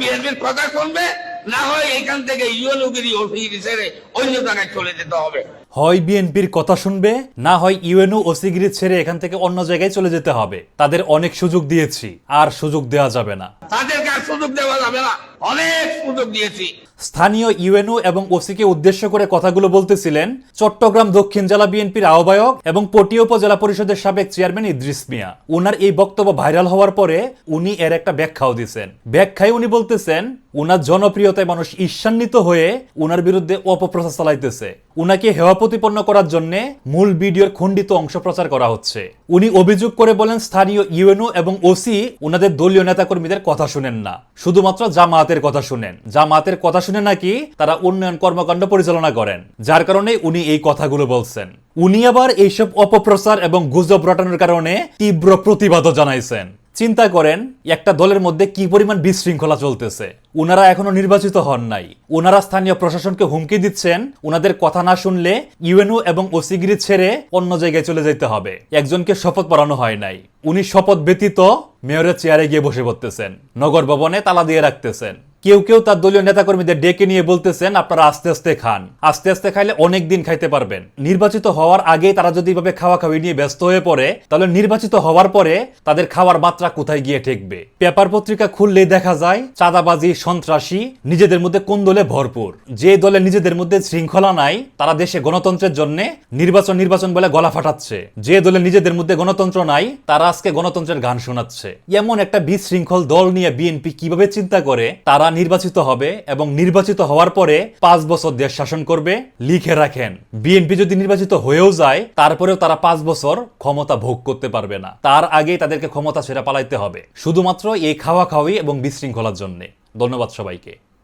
বিএনপির কথা শুনবে না হয় এখান থেকে ইউএনওগিরি ওসিগিরি ছেড়ে অন্য জায়গায় চলে যেতে হবে। হয় বিএনপির কথা শুনবে না হয় ইউএনও ওসিগিরি ছেড়ে এখান থেকে অন্য জায়গায় চলে যেতে হবে। তাদের অনেক সুযোগ দিয়েছি আর সুযোগ দেওয়া যাবে না। তাদেরকে আর সুযোগ দেওয়া যাবে না। অনেক সুযোগ দিয়েছি। স্থানীয় ইউএনও এবং ওসিকে উদ্দেশ্য করে কথাগুলো বলতেছিলেন চট্টগ্রাম দক্ষিণ জেলা বিএনপির আহ্বায়ক এবং পটিয়া উপজেলা পরিষদের সাবেক চেয়ারম্যান ইদ্রিস মিয়া। উনার এই বক্তব্য ভাইরাল হওয়ার পরে উনি এর একটা ব্যাখ্যাও দিছেন। ব্যাখ্যায় উনি বলতেছেন, উনার জনপ্রিয়তায় মানুষ ঈর্ষান্বিত হয়ে উনার বিরুদ্ধে অপপ্রচার চালাইতেছে। উনাকে হেওয়া প্রতিপন্ন করার জন্য মূল ভিডিওর খণ্ডিত অংশ প্রচার করা হচ্ছে। উনি অভিযোগ করে বলেন স্থানীয় ইউএনও এবং ওসি ওনাদের দলীয় নেতাকর্মীদের কথা শুনেন না। শুধুমাত্র জামাতের কথা শুনেন। জামাতের কথা শুনে নাকি তারা উন্নয়ন কর্মকাণ্ড পরিচালনা করেন, যার কারণে উনি এই কথাগুলো বলছেন। উনি আবার এইসব অপপ্রচার এবং গুজব রটানোর কারণে তীব্র প্রতিবাদও জানাইছেন। চিন্তা করেন, একটা দলের মধ্যে কি পরিমাণ বিশৃঙ্খলা চলতেছে? ওনারা এখনও নির্বাচিত হন নাই। ওনারা স্থানীয় প্রশাসনকে হুমকি দিচ্ছেন ওনাদের কথা না শুনলে ইউএনও এবং ওসিগিরি ছেড়ে অন্য জায়গায় চলে যেতে হবে। একজনকে শপথ পড়ানো হয় নাই। উনি শপথ ব্যতীত মেয়রের চেয়ারে গিয়ে বসে পড়তেছেন, নগর ভবনে তালা দিয়ে রাখতেছেন। কেউ কেউ তার দলীয় নেতাকর্মীদের ডেকে নিয়ে বলতেছেন, আপনারা আস্তে আস্তে খান। আস্তে আস্তে খাইলে অনেক দিন খাইতে পারবেন। নির্বাচিত হওয়ার আগে তারা যদি এভাবে খাওয়া খাওয়ি নিয়ে ব্যস্ত হয়ে পড়ে, তাহলে নির্বাচিত হওয়ার পরে তাদের খাওয়ার মাত্রা কোথায় গিয়ে ঠেকবে? পেপার পত্রিকা খুললেই দেখা যায়, চাঁদাবাজি, সন্ত্রাসী নিজেদের মধ্যে কোন দলে ভরপুর? যে দলে নিজেদের মধ্যে শৃঙ্খলা নাই, তারা দেশে গণতন্ত্রের জন্য নির্বাচন নির্বাচন বলে গলা ফাটাচ্ছে। যে দলে নিজেদের মধ্যে গণতন্ত্র নাই, তারা আজকে গণতন্ত্রের গান শোনাচ্ছে। এমন একটা বিশৃঙ্খল দল নিয়ে বিএনপি কীভাবে চিন্তা করে, তারা নির্বাচিত হবে এবং নির্বাচিত হওয়ার পরে পাঁচ বছর দেশ শাসন করবে, লিখে রাখেন। বিএনপি যদি নির্বাচিত হয়েও যায়, তারপরেও তারা পাঁচ বছর ক্ষমতা ভোগ করতে পারবে না। তার আগেই তাদেরকে ক্ষমতা ছেড়ে পালাইতে হবে। শুধুমাত্র এই খাওয়া খাওয়াই এবং বিশৃঙ্খলার জন্যে। ধন্যবাদ সবাইকে।